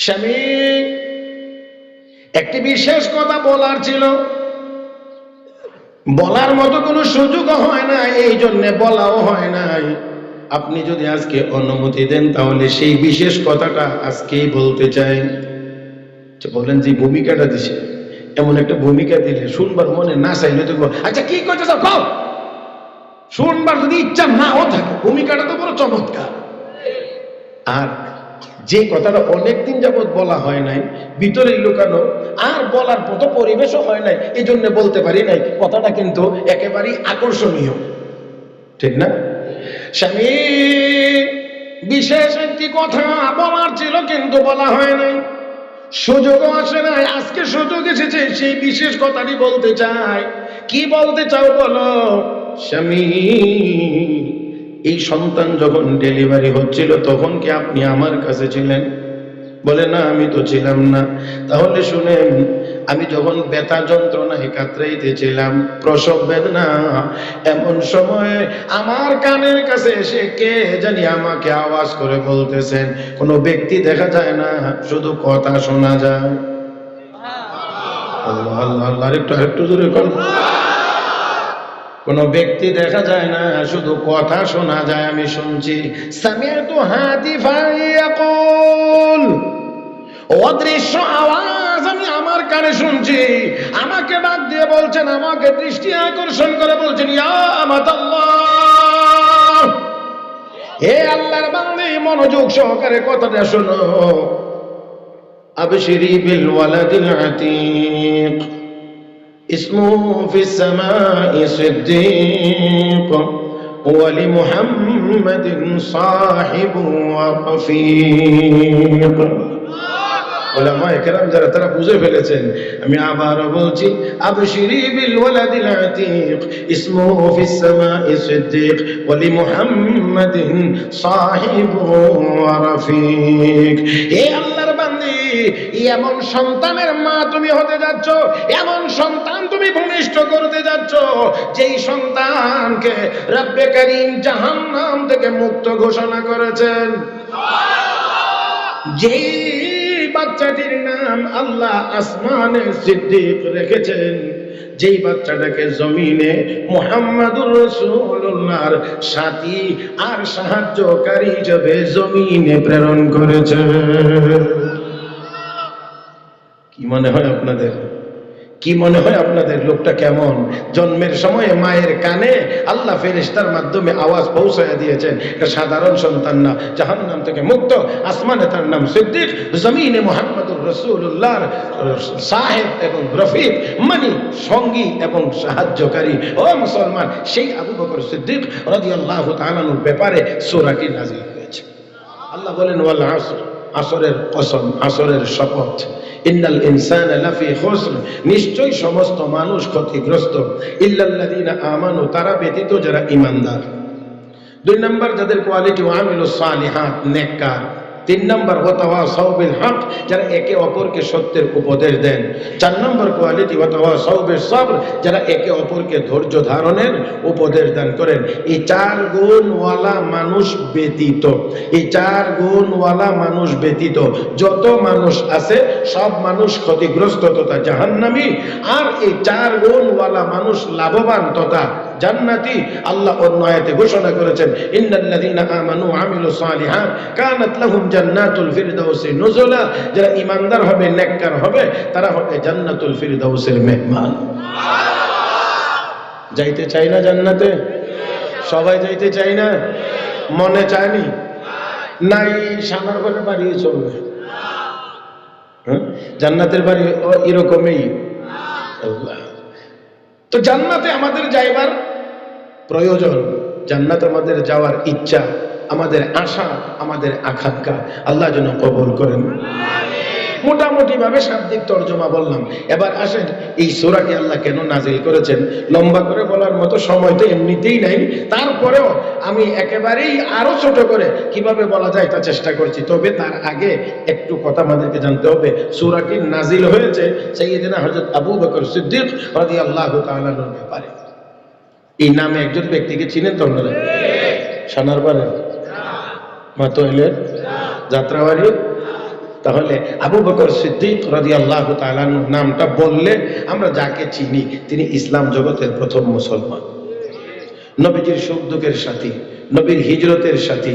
স্বামী একটি বিশেষ কথা বলার ছিল। বলার মতো কোনো সুযোগও হয় না এই জন্য বলাও হয় নাই। আপনি যদি আজকে অনুমতি দেন তাহলে সেই বিশেষ কথাটা আজকেই বলতে চাই। আচ্ছা, বলেন যে ভূমিকাটা দিছে। এমন একটা ভূমিকা দিলে শুনবার মনে না চাইলে তো আচ্ছা কি চাও কও। শুনবার যদি ইচ্ছা নাও থাকে ভূমিকাটা তো বড় চমৎকার। আর যে কথাটা অনেকদিন যাবৎ বলা হয় নাই ভিতরে লুকানো, আর বলার মতো পরিবেশও হয় নাই এই জন্য বলতে পারি নাই, কথাটা কিন্তু একেবারেই আকর্ষণীয়। ঠিক না? স্বামী, বিশেষ একটি কথা বলার ছিল কিন্তু বলা হয় নাই। সুযোগও আসে নাই, আজকে সুযোগ এসেছে, সেই বিশেষ কথাটি বলতে চাই। কি বলতে চাও বলো, স্বামী? এই সন্তান যখন ডেলিভারি হচ্ছিল, তখন কি আপনি আমার কাছে ছিলেন? বলে, না, আমি তো ছিলাম না। তাহলে শুনেন, আমি যখন ব্যথা যন্ত্রণায় কাতরাইতেছিলাম প্রসব বেদনা, এমন সময় আমার কানের কাছে এসে কে জানি আমাকে আওয়াজ করে বলতেছেন, কোনো ব্যক্তি দেখা যায় না, শুধু কথা শোনা যায়। আল্লাহ আল্লাহ আল্লাহ, আরেকটু আরেকটু জোরে কর কোন ব্যক্তি দেখা যায় না, শুধু কথা শোনা যায়, আমি শুনছি সামিয়াতু ইয়াকুল। অদৃশ্য আওয়াজ আমি আমার কানে শুনছি, আমাকে ডাক দিয়ে বলছেন, আমাকে দৃষ্টি আকর্ষণ করে বলছেন, ইয়া হে আল্লাহর বান্দে, মনোযোগ সহকারে কথাটা শোনো। আবশিরি বিল ওয়ালাদিল আতীক। اسمه في السماء صديق ولمحمد صاحب ورفيق ওলামা একরাম যারা তারা বুঝে ফেলেছেন আমি আবারও বলছি আবশিরি বিল ওয়ালাদিল আতীক ইসমুহু ফিস সামাই সিদ্দিক ওয়া লি মুহাম্মাদিন সাহিবু ওয়া রাফিক হে আল্লাহর বান্দি এমন সন্তানের মা তুমি হতে যাচ্ছ, এমন সন্তান তুমি ভূমিষ্ঠ করতে যাচ্ছ, যেই সন্তানকে রব্বে করিম জাহান্নাম থেকে মুক্ত ঘোষণা করেছেন। যেই বাচ্চাটির নাম আল্লাহ আসমানে সিদ্দিক রেখেছেন, যেই বাচ্চাটাকে জমিনে মোহাম্মদুর রসুল্লাহর সাথী আর সাহায্যকারী হিসেবে জমিনে প্রেরণ করেছে মনে হয় আপনাদের? কি মনে হয় আপনাদের? লোকটা কেমন? জন্মের সময়ে মায়ের কানে আল্লাহ ফেরিস্তার মাধ্যমে আওয়াজ পৌঁছায় দিয়েছেন। এটা সাধারণ সন্তান না জাহান নাম থেকে মুক্ত, আসমানে তার নাম সিদ্দিক, জমিনে মোহাম্মদুর রসুল্লাহর সাহেব এবং রফিক, মানি, সঙ্গী এবং সাহায্যকারী। ও মুসলমান, সেই আবু বকর সিদ্দিক রাদিয়াল্লাহু তাআলার ব্যাপারে সূরাটি নাজিল হয়েছে। আল্লাহ বলেন, ওয়াল আসর, আসরের কসম, আসরের শপথ। ইন্নাল ইনসান লাফি খুসর। নিশ্চয়ই সমস্ত মানুষ ক্ষতিগ্রস্ত। ইল্লাল্লাযিনা আমানু, তারা ব্যতীত যারা ঈমানদার। দুই নাম্বার, যাদের কোয়ালিটি ওয়ামিলুস সালিহাত, নেককার। তিন নম্বর ওয়াতাওয়া সাউবিল হক, যারা একে অপরকে সত্যের উপদেশ দেন। চার নম্বর কোয়ালিটি ওয়াতাওয়া সাউবিল সবর, যারা একে অপরকে ধৈর্য ধারণের উপদেশ দান করেন। এই চার গুণওয়ালা মানুষ ব্যতীত, এই চার গুণওয়ালা মানুষ ব্যতীত, যত মানুষ আছে, সব মানুষ ক্ষতিগ্রস্ত তথা জাহান্নামী। আর এই চার গুণওয়ালা মানুষ লাভবান তথা জান্নাতি। আল্লাহ অন্য আয়াতে ঘোষণা করেছেন, ইন্নাল্লাযীনা আমানু আমিলুস সালিহাত কানাত লাহুম জান্নাতুল ফিরদাউসি নুজুলা। যারা ঈমানদার হবে, নেককার হবে, তারা হবে জান্নাতুল ফিরদাউসের মেহমান। যাইতে চাই না জান্নাতে? সবাই যাইতে চাই না? মনে চায়নি? নাই সানার ঘরে বাড়িয়ে চলবে। হ্যাঁ? জান্নাতের বাড়ি এরকমই। তো জান্নাতে আমাদের যাইবার প্রয়োজন। জান্নাত আমাদের যাওয়ার ইচ্ছা আমাদের আশা আমাদের আকাঙ্ক্ষা। আল্লাহ যেন কবল করেন। মোটামুটি ভাবে শাব্দিক তর্জমা বললাম। এবার আসেন এই সোরাটি আল্লাহ কেন নাজিল করেছেন? লম্বা করে বলার মতো সময় তো এমনিতেই নাই। তারপরেও আমি একেবারেই আরও ছোট করে কীভাবে বলা যায় তা চেষ্টা করছি। তবে তার আগে একটু কথা আমাদেরকে জানতে হবে। সুরাটি নাজিল হয়েছে? সাইয়েদিনা হযরত আবু বকর সিদ্দিক রাদিয়াল্লাহু তাআলার ব্যাপারে। এই নামে একজন ব্যক্তিকে চিনেন তো আপনারা? সানার পারে মাতোয়াইলের যাত্রাবাড়ি। তাহলে আবু বকর সিদ্দিক রাজি আল্লাহ নামটা বললে আমরা যাকে চিনি, তিনি ইসলাম জগতের প্রথম মুসলমান। নবীজির সুখ দুঃখের সাথী, নবীর হিজরতের সাথী,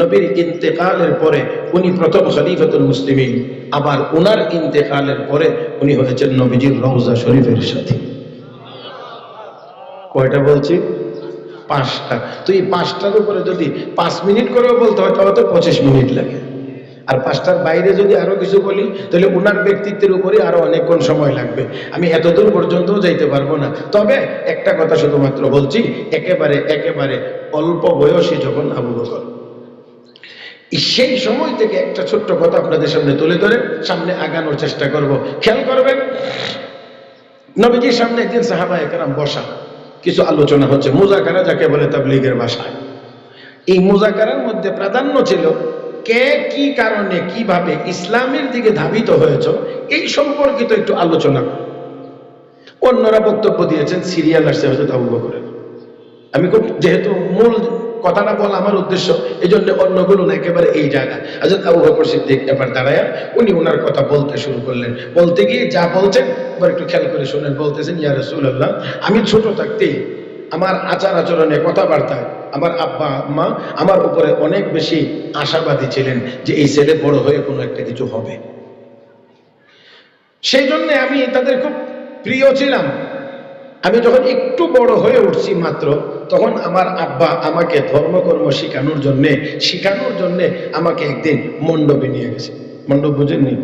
নবীর ইন্তেকালের পরে উনি প্রথম খলিফাতুল মুসলিমিন, আবার উনার ইন্তেকালের পরে উনি হয়েছেন নবীজির রওজা শরীফের সাথী। কয়টা বলছি? পাঁচটা। তো এই পাঁচটার উপরে যদি পাঁচ মিনিট করেও বলতে হয়, তাহলে তো পঁচিশ মিনিট লাগে। আর পাঁচটার বাইরে যদি আরও কিছু বলি, তাহলে উনার ব্যক্তিত্বের উপরে আরও অনেকক্ষণ সময় লাগবে। আমি এতদূর পর্যন্তও যাইতে পারব না। তবে একটা কথা শুধুমাত্র বলছি, একেবারে একেবারে অল্প বয়সী যখন আবু বকর, সেই সময় থেকে একটা ছোট্ট কথা আপনাদের সামনে তুলে ধরে, সামনে আগানোর চেষ্টা করব। খেয়াল করবেন, নবীজির সামনে একদিন সাহাবা একরাম বসা। কিছু আলোচনা হচ্ছে। মুজাকারা যাকে বলে তাবলিগের ভাষায়। এই মুজাকারার মধ্যে প্রাধান্য ছিল কে, কি কারণে, কীভাবে ইসলামের দিকে ধাবিত হয়েছ, এই সম্পর্কিত একটু আলোচনা অন্যরা বক্তব্য দিয়েছেন, সিরিয়াল আসছে হয়তো আবু করে আমি খুব যেহেতু মূল কথাটা বলা আমার উদ্দেশ্য এই জন্য অন্যগুলো না একেবারে এই জায়গা। আজাদ আবু বকর সিদ্দিক এবার দাঁড়ায়, উনি ওনার কথা বলতে শুরু করলেন। বলতে গিয়ে যা বলছেন, এবার একটু খেয়াল করে শুনেন, বলতেছেন, ইয়া রাসূলুল্লাহ, আমি ছোট থাকতেই আমার আচার আচরণে কথাবার্তায় আমার আব্বা, আম্মা আমার উপরে অনেক বেশি আশাবাদী ছিলেন যে এই ছেলে বড় হয়ে কোনো একটা কিছু হবে। সেই জন্য আমি তাদের খুব প্রিয় ছিলাম। আমি যখন একটু বড় হয়ে উঠছি মাত্র, তখন আমার আব্বা আমাকে ধর্মকর্ম শেখানোর জন্যে শেখানোর জন্যে আমাকে একদিন মণ্ডপে নিয়ে গেছে। মণ্ডপ বুঝেননি?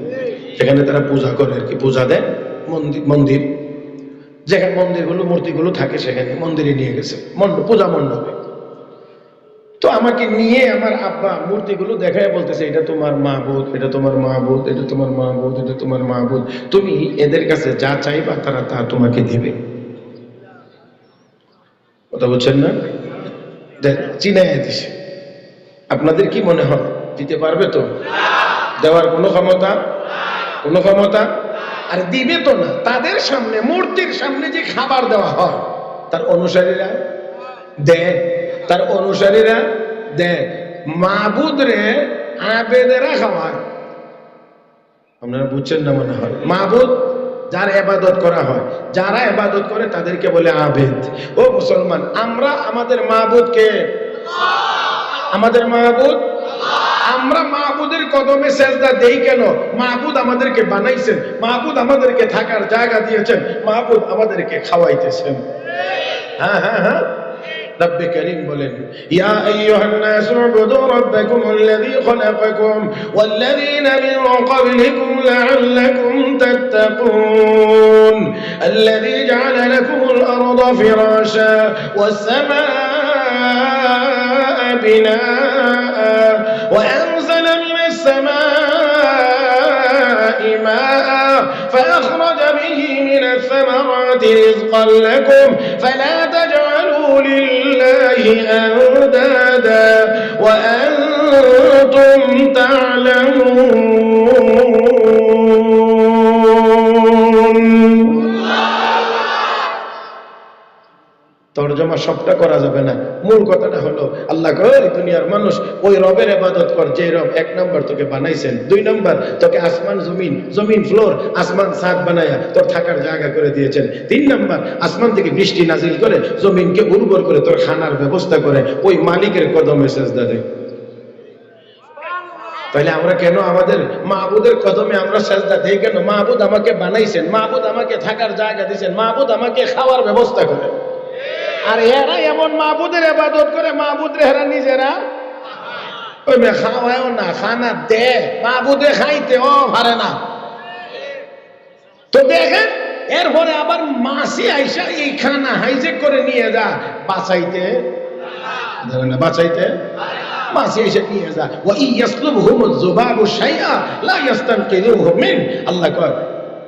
সেখানে তারা পূজা করে আর কি, পূজা দেয় মন্দির মন্দির। যেখানে মন্দিরগুলো, মূর্তিগুলো থাকে সেখানে মন্দিরে নিয়ে গেছে মণ্ডপ পূজা মণ্ডপে। তো আমাকে নিয়ে আমার আব্বা মূর্তিগুলো দেখায় বলতেছে, এটা তোমার মা বোধ এটা তোমার মা বোধ এটা তোমার মা বোধ এটা তোমার মা বোধ তুমি এদের কাছে যা চাইবা তারা তা তোমাকে দিবে। কথা বলছেন না? চিনাই দিছে। আপনাদের কি মনে হয়? দিতে পারবে তো? দেওয়ার কোনো ক্ষমতা? কোনো ক্ষমতা? আর দিবে তো না। তাদের সামনে, মূর্তির সামনে যে খাবার দেওয়া হয়, তার অনুসারীরা দেয় তার অনুসারীরা দেয় মাবুদ রে আবেদেরা খাওয়ায়। আপনারা বুঝছেন না মনে হয়? মাহবুদ যার এবাদত করা হয়, যারা এবাদত করে তাদেরকে বলে আবেদ। ও মুসলমান, আমরা আমাদের মাহবুদকে আমাদের মাহবুদ আমরা মাহবুদের কদমে সেজদা দেই কেন? মাহবুদ আমাদেরকে বানাইছেন মাহবুদ আমাদেরকে থাকার জায়গা দিয়েছেন মাহবুদ আমাদেরকে খাওয়াইতেছেন। হ্যাঁ হ্যাঁ হ্যাঁ। رب كريم بلن يا أيها الناس اعبدوا ربكم الذي خلقكم والذين من قبلكم لعلكم تتقون. الذي جعل لكم الأرض فراشا والسماء بناء وأنزل من السماء ماء فأخرج به من الثمرات رزقا لكم. فلا تتقون لله أندادا وأنتم تعلمون. তর্জমা সবটা করা যাবে না। মূল কথাটা হলো, আল্লাহ দুনিয়ার মানুষ ওই রবের এবাদত কর যে রব এক নম্বর তোকে বানাইছেন। দুই নম্বর, তোকে আসমান, জমিন জমিন, ফ্লোর, আসমান সাত বানায়া তোর থাকার জায়গা করে দিয়েছেন। তিন নম্বর, আসমান থেকে বৃষ্টি নাজিল করে জমিনকে উর্বর করে তোর খানার ব্যবস্থা করে, ওই মালিকের কদমে সেজদা দেয় তাহলে আমরা কেন আমাদের মাহবুদের কদমে আমরা সাজদা দেই কেন? মাহবুদ আমাকে বানাইছেন, মাহবুদ আমাকে থাকার জায়গা দিয়েছেন, মাহবুদ আমাকে খাওয়ার ব্যবস্থা করে আর এরা এমন মাহবুদের এবাদত করে মাহবুদ এরা নিজেরা? ওই না দে ও তো এরপরে আবার মাসি আইসা এই খানা হাইজেক করে নিয়ে যা মাসি নিয়ে যা। যুবাবু শাইআ, লা আল্লাহ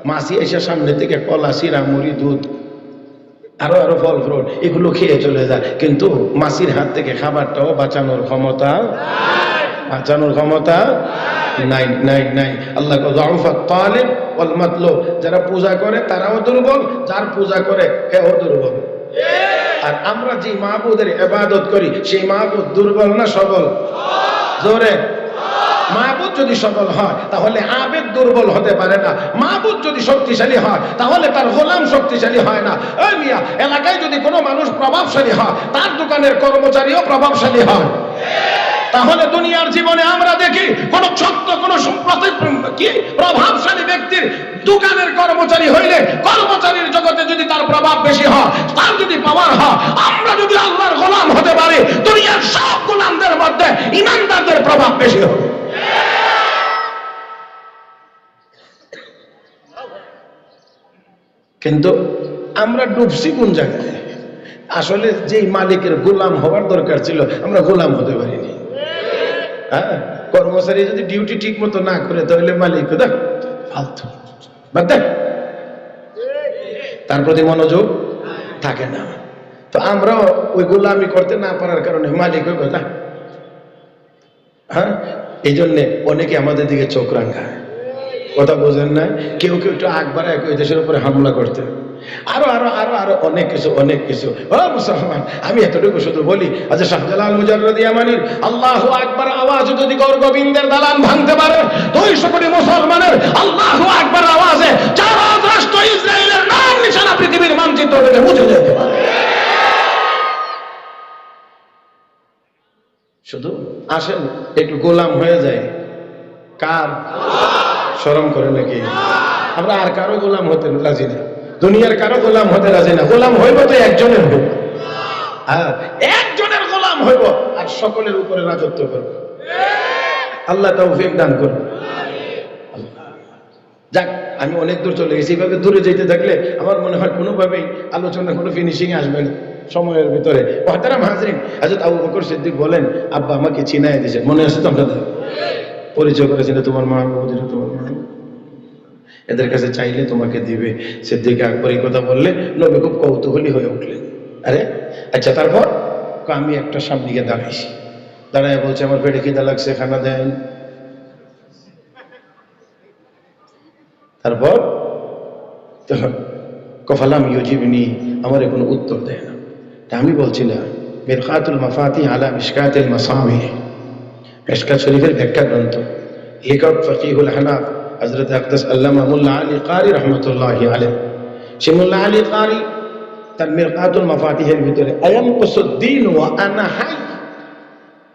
মাসি এসে সামনে থেকে কলা সিরা মুড়ি, দুধ আরও আরও ফল ফ্রুট, এগুলো খেয়ে চলে যায়। কিন্তু মাসির হাত থেকে খাবারটাও বাঁচানোর ক্ষমতা বাঁচানোর ক্ষমতা নাই নাই নাই। আল্লাহ তালেব ওয়াল মাতলুব। যারা পূজা করে, তারাও দুর্বল। যার পূজা করে হেও দুর্বল। আর আমরা যে মাহবুদের এবাদত করি, সেই মাহবুদ দুর্বল না সবল? জোরে। মাহবুদ যদি সবল হয়, তাহলে আবেদ দুর্বল হতে পারে না। মাহবুদ যদি শক্তিশালী হয়, তাহলে তার গোলাম শক্তিশালী হয় না। ওই মিয়া, এলাকায় যদি কোনো মানুষ প্রভাবশালী হয়, তার দোকানের কর্মচারীও প্রভাবশালী হয়। তাহলে দুনিয়ার জীবনে আমরা দেখি, কোন সত্য, কোন কি প্রভাবশালী ব্যক্তির দোকানের কর্মচারী হইলে, কর্মচারীর জগতে যদি তার প্রভাব বেশি হয়, তার যদি পাওয়ার হয়, আমরা যদি আল্লাহর গোলাম হতে পারি, দুনিয়ার সব গোলামদের মধ্যে ইমানদারদের প্রভাব বেশি হবে। কিন্তু আমরা ডুবছি কোন জায়গায় আসলে যেই মালিকের গোলাম হওয়ার দরকার ছিল, আমরা গোলাম হতে পারিনি। হ্যাঁ? কর্মচারী যদি ডিউটি ঠিক মতো না করে, তাহলে মালিক, দেখ, ফালতু। বাদ দেখ তার প্রতি মনোযোগ থাকে না। তো আমরাও ওই গোলামি করতে না পারার কারণে মালিক ওই কথা হ্যাঁ? এই জন্যে অনেকে আমাদের দিকে চোখ রাঙায়। কথা বোঝেন না কেউ কেউ একটু আগ বাড়ায় ওই দেশের উপরে হামলা করতে। আরও আরও আরও আরও অনেক কিছু অনেক কিছু। মুসলমান, আমি এতটুকু শুধু বলি আচ্ছা শাহজালাল মুজাররদি আমানির আল্লাহ আকবার আওয়াজ যদি গৌর গোবিন্দের দালান ভাঙতে পারে, দুইশো কোটি মুসলমানের আল্লাহ আকবার আওয়াজে রাষ্ট্র ইসরায়েলের নাম নিশানা পৃথিবীর মানচিত্র থেকে মুছে যেতে পারে। শুধু আসেন, একটু গোলাম হয়ে যায়। কার? শরম করে নাকি? আমরা আর কারও গোলাম হতে রাজি না। দুনিয়ার কারও গোলাম হতে রাজি না। গোলাম হইব তো একজনের হইব। হ্যাঁ একজনের গোলাম হইব আর সকলের উপরে রাজত্ব করব। আল্লাহ তৌফিক দান করুন। যাক, আমি অনেক দূর চলে গেছি। এইভাবে দূরে যেতে থাকলে আমার মনে হয় কোনোভাবেই আলোচনা, কোনো ফিনিশিং আসবে না। সময়ের ভিতরে। মহতারাম হাজরিন হাজরত আবু বকর সিদ্দিক বলেন, আব্বা আমাকে চিনাই দিয়েছে। মনে আছে তো আপনাদের? পরিচয় করেছিল তোমার মা বাবুদের তোমার মা এদের কাছে চাইলে তোমাকে দিবে। সিদ্দিক আকবর এই কথা বললে নবী খুব কৌতূহলী হয়ে উঠলেন। আরে আচ্ছা তারপর? আমি একটা সামনে গিয়ে দাঁড়াইছি। দাঁড়ায় বলছে, আমার পেটে খিদা লাগছে, খানা দেন। তারপর? তো কফালাম ইউজিবনি, আমার কোনো উত্তর দেয় না। তা আমি বলছি, না, মিরকাতুল মাফাতি আলা মিশকাতুল মাসামি। মিশকাত শরীফের ব্যাখ্যা গ্রন্থ। লেখক ফকিহুল হানাফ হজরত আকদাস আল্লামা মুল্লা আলী কারি রহমতুল্লাহ আলহ সে মুল্লা আলী কারি তার মিরকাতুল মাফাতিহের ভিতরে আয়াম কুসুদ্দিন ও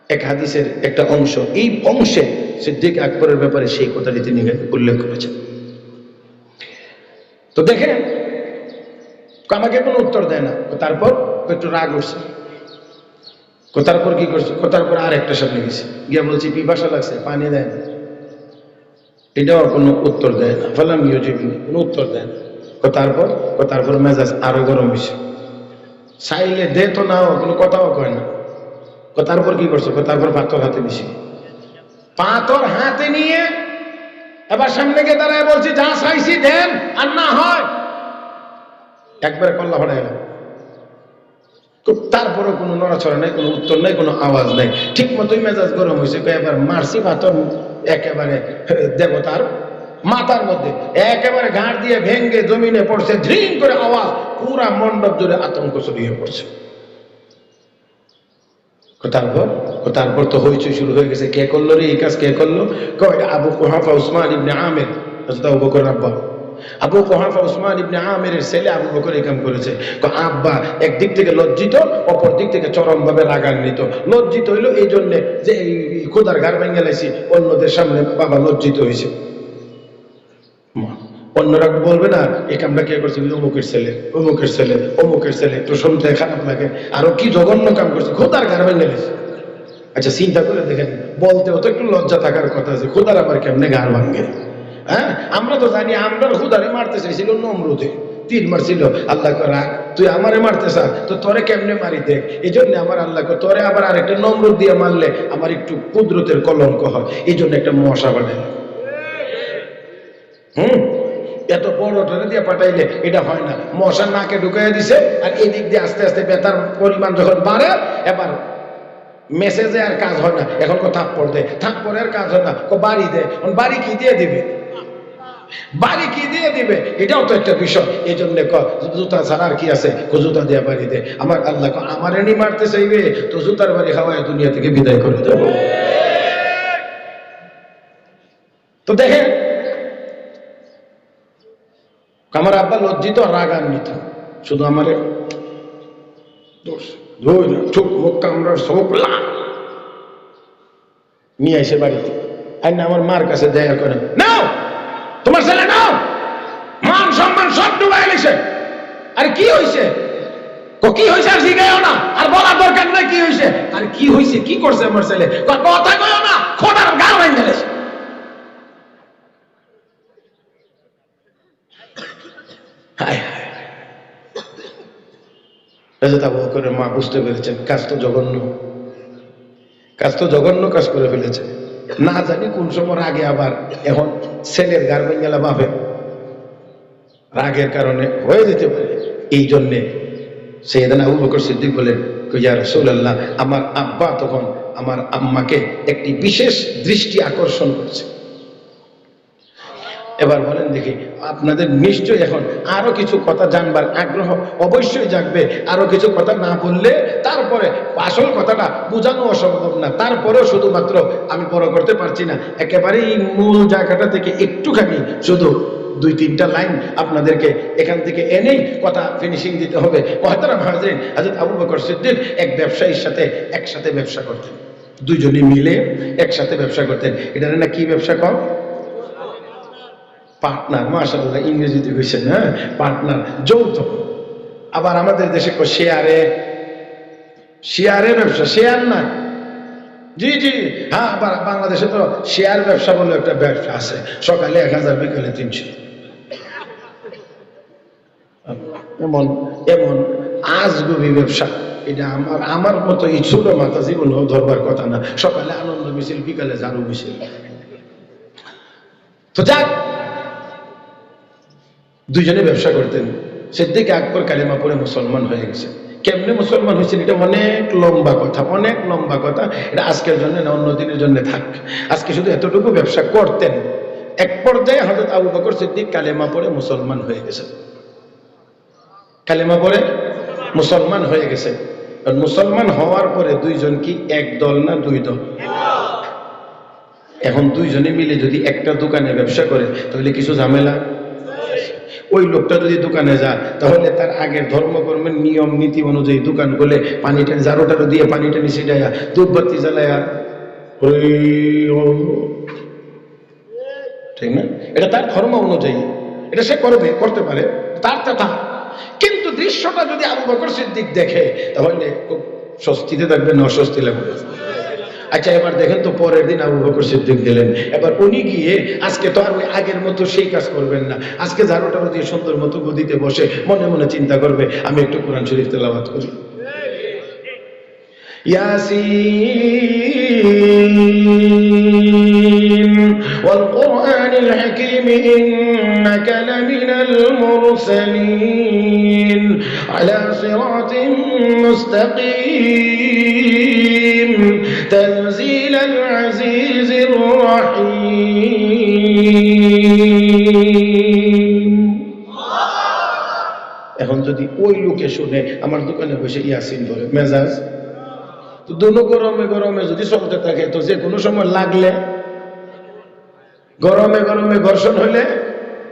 এক হাদিসের একটা অংশ। এই অংশে সিদ্দিক আকবরের ব্যাপারে সেই কথাটি তিনি উল্লেখ করেছেন। তো দেখেন, আমাকে কোনো উত্তর দেয় না। তারপর একটু রাগ উঠছে। কো তারপর কি করছে? কো তারপর আর একটা সামনে গেছে গিয়ে বলছি পিপাসা লাগছে? পানি দেয় না। এটাও কোনো উত্তর দেয় না। ফলাম কোনো উত্তর দেয় না। কো তারপর কো তারপর মেজাজ আরও গরম হয়েছে চাইলে দে তো নাও, কোনো কথাও কয় না। কো তারপর কি করছ? কো তারপর পাথর হাতে দিছি। পাথর হাতে নিয়ে এবার সামনে গিয়ে দাঁড়ায় বলছি, যা চাইছি দেন, আর না হয়। একবারে কল্লা ফাটা গেল তারপরে কোনো নড়াচড়া নাই, কোনো উত্তর নাই, কোনো আওয়াজ নাই। ঠিক মতোই মেজাজ গরম হয়েছে এবার মারছি পাথর একেবারে দেবতার মাথার মধ্যে। একেবারে ঘাড় দিয়ে ভেঙ্গে জমিনে পড়ছে ঝ্রিং করে আওয়াজ, পুরা মণ্ডপ জুড়ে আতঙ্ক ছড়িয়ে পড়ছে। তারপর তারপর তো হইচই শুরু হয়ে গেছে। কে করল রে এই কাজ, কে করল? কয়, আবু কুহাফা উসমান ইবনে আমের আবু আব্বা। আবু কুহাফা উসমান ইবনে আমের ছেলে আবু বকর এই কাম করেছে। আব্বা একদিক থেকে লজ্জিত, অপর দিক থেকে চরম ভাবে রাগান্বিত। লজ্জিত হইল এই জন্য যে এই খোদার ঘর ভেঙে লাইছি, অন্যদের সামনে বাবা লজ্জিত হয়েছে অন্যরা বলবে না, এই কামটা কে করছে? অমুকের ছেলে অমুকের ছেলে অমুকের ছেলে তো শুনতে খারাপ লাগে। আরও কি জঘন্য কাম করছে খোদার ঘর ভেঙে লাইছে। আচ্ছা চিন্তা করে দেখেন বলতেও তো একটু লজ্জা থাকার কথা আছে খুদার আবার কেমনে গার ভাঙ্গে হ্যাঁ আমরা তো জানি আমরা খুদারে মারতে চাইছিল নমরুদে। তীর মারছিল আল্লাহ রাখ, তুই আমারে মারতে চা, তো তোরে কেমনে মারি দেখ? এই জন্য আমার আল্লাহ কো তোরে আবার আরেকটা নমরুদ দিয়ে মারলে আমার একটু কুদরতের কলঙ্ক হয়। এই জন্য একটা মশা বানাই হুম? এত বড় টরে দিয়ে পাঠাইলে এটা হয় না। মশা নাকে ঢুকাইয়া দিছে আর এদিক দিয়ে আস্তে আস্তে বেতার পরিমাণ যখন বাড়ে, এবার মেসেজে আর কাজ হয় না। এখন কো থাপ্পড় দে। থাপ্পড়ের কাজ হয় না। কো বাড়ি দে। এখন বাড়ি কি দিয়ে দিবে? বাড়ি কি দিয়ে দিবে? এটাও তো একটা বিষয়। এই জন্য জুতা ছাড়া আর কি আছে? জুতা দিয়ে বাড়ি দে। আমার আল্লাহ আমার এনি মারতে চাইবে? তো জুতার বাড়ি খাওয়ায় দুনিয়া থেকে বিদায় করে দেবো। তো দেখেন, আমার আব্বা লজ্জিত রাগান্বিত। শুধু আমারে না নিয়ে এসে বাড়িতে। আর না, আমার মার কাছে দেয়ার করে। নাও! তোমার ছেলে নাও মান সম্মান সব ডুবাই গেছে আর কি হয়েছে কো হয়েছে আর জিগাইও না। আর বলার দরকার নাই কি হয়েছে আর কি হয়েছে কি করছে আমার ছেলে? কথা কইও না খোদার গা হায় হাজরত মা বুঝতে পেরেছেন, কাজ তো জঘন্য। কাজ তো জঘন্য কাজ করে ফেলেছে। না জানি কোন সময় আগে আবার। এখন ছেলের গার গেলা বাপে রাগের কারণে হয়ে যেতে পারে। এই জন্যে সেদিন আবু বকর সিদ্দিক বলেন আমার আব্বা তখন আমার আম্মাকে একটি বিশেষ দৃষ্টি আকর্ষণ করছে। এবার বলেন দেখি, আপনাদের নিশ্চয়ই এখন আরও কিছু কথা জানবার আগ্রহ অবশ্যই জাগবে। আরও কিছু কথা না বললে তারপরে আসল কথাটা বোঝানো অসম্ভব না। তারপরেও শুধুমাত্র আমি বড় করতে পারছি না। একেবারেই মূল জায়গাটা থেকে একটুখানি শুধু দুই তিনটা লাইন আপনাদেরকে এখান থেকে এনেই কথা ফিনিশিং দিতে হবে। মহাতারাম হাজরিন, হাজরত আবু বকর সিদ্দিক এক ব্যবসায়ীর সাথে একসাথে ব্যবসা করতেন। দুজনে মিলে একসাথে ব্যবসা করতেন। এটা না কি ব্যবসা কর? পার্টনার মাশাল্লাহ ইংরেজিতে কইছেন হ্যাঁ পার্টনার, যৌথ। আবার আমাদের দেশে শেয়ারে। শেয়ারে ব্যবসা, শেয়ার না জি জি হ্যাঁ আবার বাংলাদেশে তো শেয়ার ব্যবসা বলে একটা ব্যবসা আছে, সকালে এক হাজার, বিকালে তিনশো। এমন এমন আজগুবি ব্যবসা। এটা আমার আমার মতো এই ছোট মাথা জীবন ধরবার কথা না। সকালে আনন্দ মিছিল, বিকালে ঝাড়ু মিছিল। তো যাক দুইজনে ব্যবসা করতেন। সেদিকে আকবর কালিমা পড়ে মুসলমান হয়ে গেছে। কেমনে মুসলমান হয়েছেন এটা অনেক লম্বা কথা, অনেক লম্বা কথা। এটা আজকের জন্য না, অন্য দিনের জন্য থাক। আজকে শুধু এতটুকু ব্যবসা করতেন। এক পর্যায়ে হজরত আবু বকর সিদ্দিক কালেমা পড়ে মুসলমান হয়ে গেছে। কালেমা পড়ে মুসলমান হয়ে গেছে। মুসলমান হওয়ার পরে দুইজন কি এক দল না দুই দল? এখন দুইজনে মিলে যদি একটা দোকানে ব্যবসা করে, তাহলে কিছু ঝামেলা? ওই লোকটা যদি দোকানে যায়, তাহলে তার আগের ধর্মকর্মের নিয়ম, নীতি অনুযায়ী দোকান করলে পানি টানি জারো টারো দিয়ে পানি টানি ছিটাইয়া দুধবাতি ও। ঠিক না? এটা তার ধর্ম অনুযায়ী। এটা সে করবে, করতে পারে, তার কথা কিন্তু দৃশ্যটা যদি আবু বকর সিদ্দিক দেখে, তাহলে খুব স্বস্তিতে থাকবে না অস্বস্তি লাগবে। আচ্ছা এবার দেখেন তো পরের দিন আবু বকর সিদ্দিক দিলেন। এবার উনি গিয়ে আজকে তো আর ওই আগের মতো সেই কাজ করবেন না। আজকে ঝাড়ু টাড়ু দিয়ে সুন্দর মতো গদিতে বসে মনে মনে চিন্তা করবে, আমি একটু কোরআন শরীফ তেলাওয়াত করি। ياسين والقرآن الحكيم إنك لمن المرسلين على صراط مستقيم تنزيل العزيز الرحيم এখন যদি ওই লোকে শুনে আমার দোকানে বসে ইয়াসিন বলে মেজাজ তো দুনো গরমে গরমে যদি চলতে থাকে, তো যে কোনো সময় লাগলে গরমে গরমে ঘর্ষণ হলে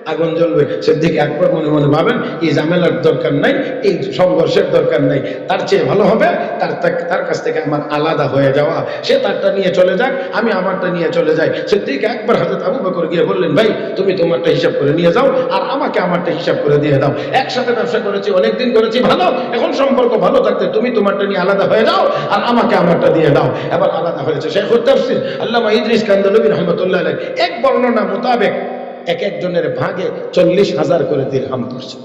আগুন জ্বলবে। সেদিকে একবার মনে মনে ভাবেন, এই ঝামেলার দরকার নাই, এই সংঘর্ষের দরকার নাই। তার চেয়ে ভালো হবে, তার তার- কাছ থেকে আমার আলাদা হয়ে যাওয়া। সে তারটা নিয়ে চলে যাক, আমি আমারটা নিয়ে চলে যাই। সেদিকে একবার হাতে আবু বকর গিয়ে বললেন, ভাই, তুমি তোমারটা হিসাব করে নিয়ে যাও আর আমাকে আমারটা হিসাব করে দিয়ে দাও। একসাথে ব্যবসা করেছি, অনেকদিন করেছি, ভালো। এখন সম্পর্ক ভালো থাকতে তুমি তোমারটা নিয়ে আলাদা হয়ে যাও আর আমাকে আমারটা দিয়ে দাও। এবার আলাদা হয়েছে শেখ তাফসির, আল্লামা ইদ্রিস কান্দলবী রহমতুল্লাহ এক বর্ণনা মোতাবেক এক একজনের ভাগে চল্লিশ হাজার করে দিরহাম পড়ছে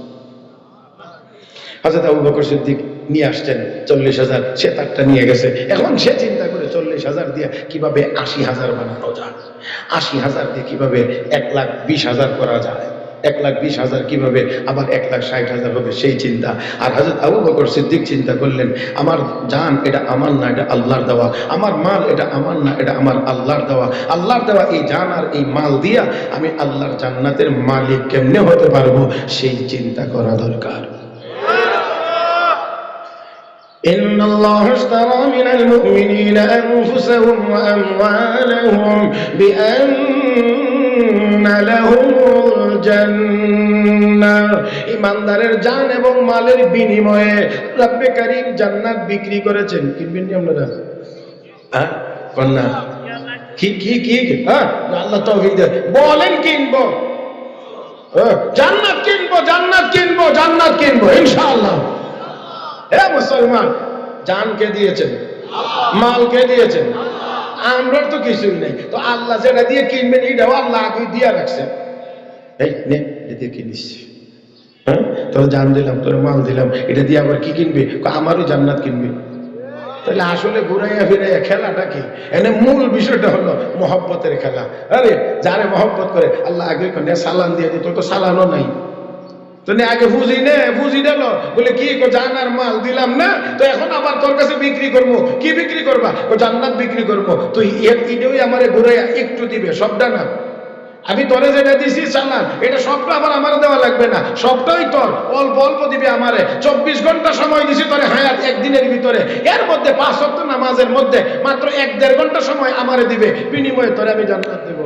হাজরত আবু বকর সিদ্দিক নিয়ে আসছেন চল্লিশ হাজার, সে তারটা নিয়ে গেছে। এখন সে চিন্তা করে চল্লিশ হাজার দিয়ে কীভাবে আশি হাজার বানানো যায়? আশি হাজার দিয়ে কীভাবে এক লাখ বিশ হাজার করা যায়? এক লাখ বিশ হাজার কিভাবে আবার এক লাখ ষাট হাজার হবে সেই চিন্তা আর হাজরত আবু বকর সিদ্দিক চিন্তা করলেন আমার জান এটা আমার না এটা আল্লাহর দেওয়া আমার মাল এটা আমার না এটা আমার আল্লাহর দেওয়া আল্লাহর দেওয়া এই জান আর এই মাল দিয়া আমি আল্লাহর জান্নাতের মালিক কেমনে হতে পারবো সেই চিন্তা করা দরকার إن الله اشترى من المؤمنين أنفسهم وأموالهم بأن লাহুমুল ইমানদারের জান এবং মালের বিনিময়ে রব্বে কারীম জান্নাত বিক্রি করেছেন। কিনবেন নি আপনারা? হ্যাঁ? কন্যা কি কি কি? হ্যাঁ? আল্লাহ বলেন কিনবো। জান্নাত কিনবো জান্নাত কিনবো জান্নাত কিনবো, ইনশাআল্লাহ। হে মুসলমান, জান কে দিয়েছেন? মাল কে দিয়েছেন? আমরা তো কিছুই নেই। তো আল্লাহ যেটা দিয়ে কিনবেন, এটাও আল্লাহ দিয়ে রাখছেন। এই নে দিয়ে কিনিস। হ্যাঁ? তোর জান দিলাম, তোর মাল দিলাম, এটা দিয়ে আবার কি কিনবি? আমারও জান্নাত কিনবি। তাহলে আসলে ঘুরাইয়া ফিরাইয়া খেলাটা কি? এনে মূল বিষয়টা হলো মহব্বতের খেলা। আরে, যারে মহব্বত করে, আল্লাহ আগে সালান দিয়ে দিত তো সালানও নাই। তো নে, আগে বুঝি, নে, বুঝি দিল বলে, কি জানার মাল দিলাম না? তো এখন আবার তোর কাছে বিক্রি করব। কি বিক্রি করবা? জান্নাত বিক্রি করব। তুই এটাই আমারে ঘুরাইয়া একটু দিবে, সবটা না। আমি তোরে যেটা দিছি চালান এটা সবটা আবার আমার দেওয়া লাগবে না। সবটাই তোর। অল্প অল্প দিবে আমারে। চব্বিশ ঘণ্টা সময় দিছি তোরে হায়াত একদিনের ভিতরে। এর মধ্যে পাঁচ সপ্ত নামাজের মধ্যে মাত্র এক দেড় ঘণ্টা সময় আমারে দিবে। বিনিময়ে তোরে আমি জান্নাত দেবো।